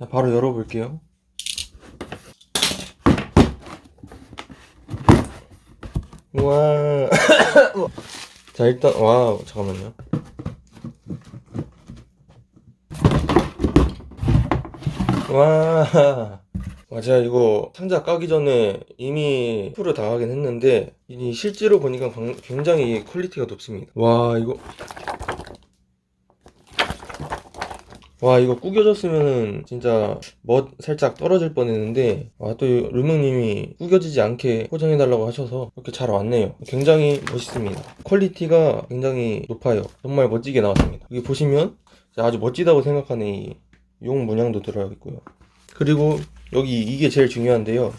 자, 바로 열어볼게요. 와. 자, 일단, 와, 잠깐만요. 와. 와, 제가 이거 상자 까기 전에 이미 풀을 다 하긴 했는데, 이 실제로 보니까 광- 굉장히 퀄리티가 높습니다. 와, 이거. 와, 이거 구겨졌으면은 진짜 멋 살짝 떨어질 뻔 했는데, 와, 또 루명님이 구겨지지 않게 포장해달라고 하셔서 이렇게 잘 왔네요. 굉장히 멋있습니다. 퀄리티가 굉장히 높아요. 정말 멋지게 나왔습니다. 여기 보시면 아주 멋지다고 생각하는 이 용 문양도 들어있고요. 그리고 여기 이게 제일 중요한데요.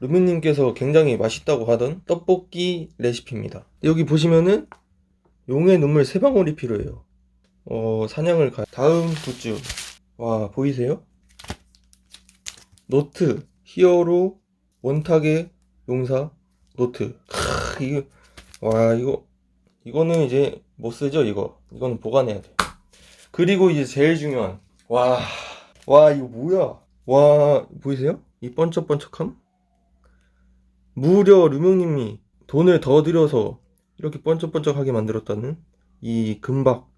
루미님께서 굉장히 맛있다고 하던 떡볶이 레시피입니다. 여기 보시면은 용의 눈물 세 방울이 필요해요. 어, 사냥을 가. 다음 굿즈. 와, 보이세요? 노트. 히어로 원탁의 용사 노트. 크, 이거 와, 이거 이거는 이제 못 쓰죠, 이거. 이거는 보관해야 돼. 그리고 이제 제일 중요한 와, 와, 이거 뭐야? 와, 보이세요? 이 번쩍번쩍함? 무려 루명님이 돈을 더 들여서 이렇게 번쩍번쩍하게 만들었다는 이 금박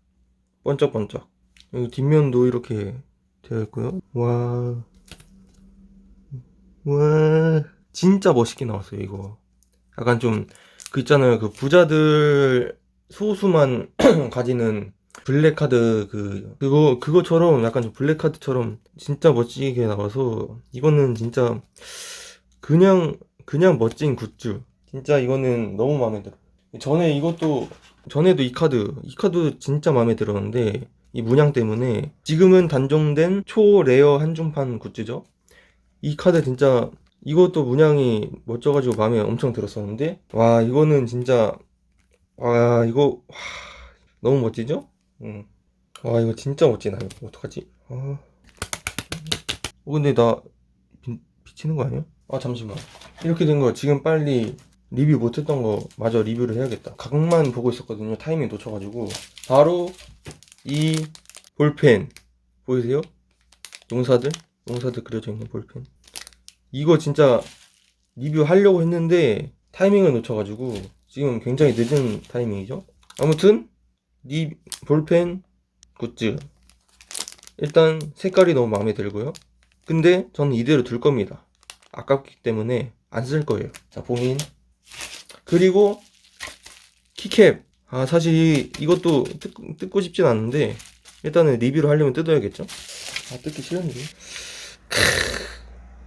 번쩍번쩍. 여기 뒷면도 이렇게 되어 있고요. 와, 와, 진짜 멋있게 나왔어요, 이거. 약간 좀, 그 있잖아요. 그 부자들 소수만 가지는 블랙카드 그 그거 그거처럼 약간 좀 블랙카드처럼 진짜 멋지게 나와서 이거는 진짜 그냥 그냥 멋진 굿즈 진짜 이거는 너무 마음에 들어 전에 이것도 전에도 이 카드 이 카드 진짜 마음에 들었는데 이 문양 때문에 지금은 단종된 초레어 한중판 굿즈죠 이 카드 진짜 이것도 문양이 멋져가지고 마음에 엄청 들었었는데 와 이거는 진짜 와 이거 와, 너무 멋지죠? 응. 와 이거 진짜 멋지다 이거 어떡하지? 아. 어 근데 나 비, 비치는 거 아니야? 아 잠시만 이렇게 된 거 지금 빨리 리뷰 못했던 거 마저 리뷰를 해야겠다. 각만 보고 있었거든요. 타이밍 놓쳐가지고. 바로 이 볼펜. 보이세요? 용사들? 용사들 그려져 있는 볼펜. 이거 진짜 리뷰하려고 했는데 타이밍을 놓쳐가지고 지금 굉장히 늦은 타이밍이죠? 아무튼 이 볼펜 굿즈. 일단 색깔이 너무 마음에 들고요. 근데 저는 이대로 둘 겁니다. 아깝기 때문에 안 쓸 거예요. 자 봉인 그리고 키캡 아 사실 이- 이것도 뜯, 뜯고 싶진 않은데 일단은 리뷰를 하려면 뜯어야겠죠 아 뜯기 싫은데 크,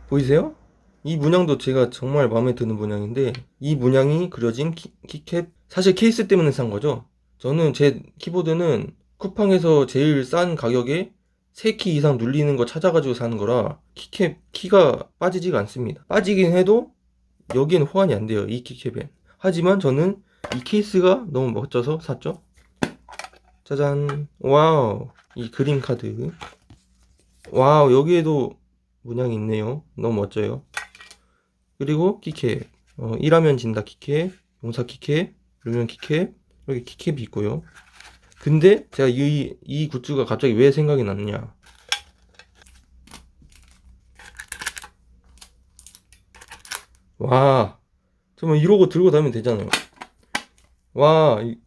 보이세요? 이 문양도 제가 정말 마음에 드는 문양인데 이 문양이 그려진 키, 키캡 사실 케이스 때문에 산 거죠 저는 제 키보드는 쿠팡에서 제일 싼 가격에 3키 이상 눌리는 거 찾아가지고 사는 거라 키캡 키가 빠지지가 않습니다. 빠지긴 해도 여기엔 호환이 안 돼요. 이 키캡엔. 하지만 저는 이 케이스가 너무 멋져서 샀죠. 짜잔. 와우. 이 그림 카드. 와우. 여기에도 문양이 있네요. 너무 멋져요. 그리고 키캡. 어, 일하면 진다 키캡. 용사 키캡. 루면 키캡. 여기 키캡이 있고요. 근데 제가 이, 이 굿즈가 갑자기 왜 생각이 났냐. 와, 정말 이러고 들고 다니면 되잖아요. 와, 이,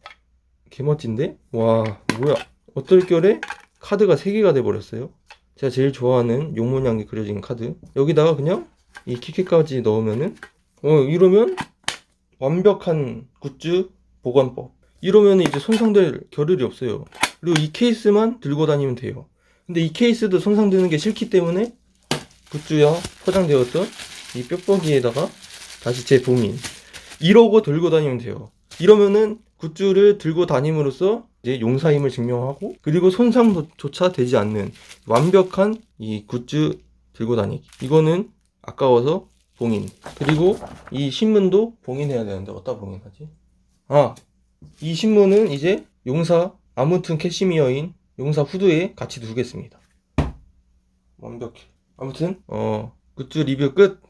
개멋진데? 와, 뭐야. 어떨결에 카드가 3개가 돼버렸어요. 제가 제일 좋아하는 용 모양이 그려진 카드. 여기다가 그냥 이 키캡까지 넣으면은, 어, 이러면 완벽한 굿즈 보관법. 이러면 이제 손상될 겨를이 없어요. 그리고 이 케이스만 들고 다니면 돼요. 근데 이 케이스도 손상되는 게 싫기 때문에 굿즈야 포장되었던 이 뾱뾱이에다가 다시 재봉인. 이러고 들고 다니면 돼요. 이러면은 굿즈를 들고 다님으로써 이제 용사임을 증명하고 그리고 손상조차 되지 않는 완벽한 이 굿즈 들고 다니기. 이거는 아까워서 봉인. 그리고 이 신문도 봉인해야 되는데 어디다 봉인하지? 아, 이 신문은 이제 용사 아무튼 캐시미어인 용사 후드에 같이 두겠습니다. 완벽해. 아무튼 어 굿즈 리뷰 끝.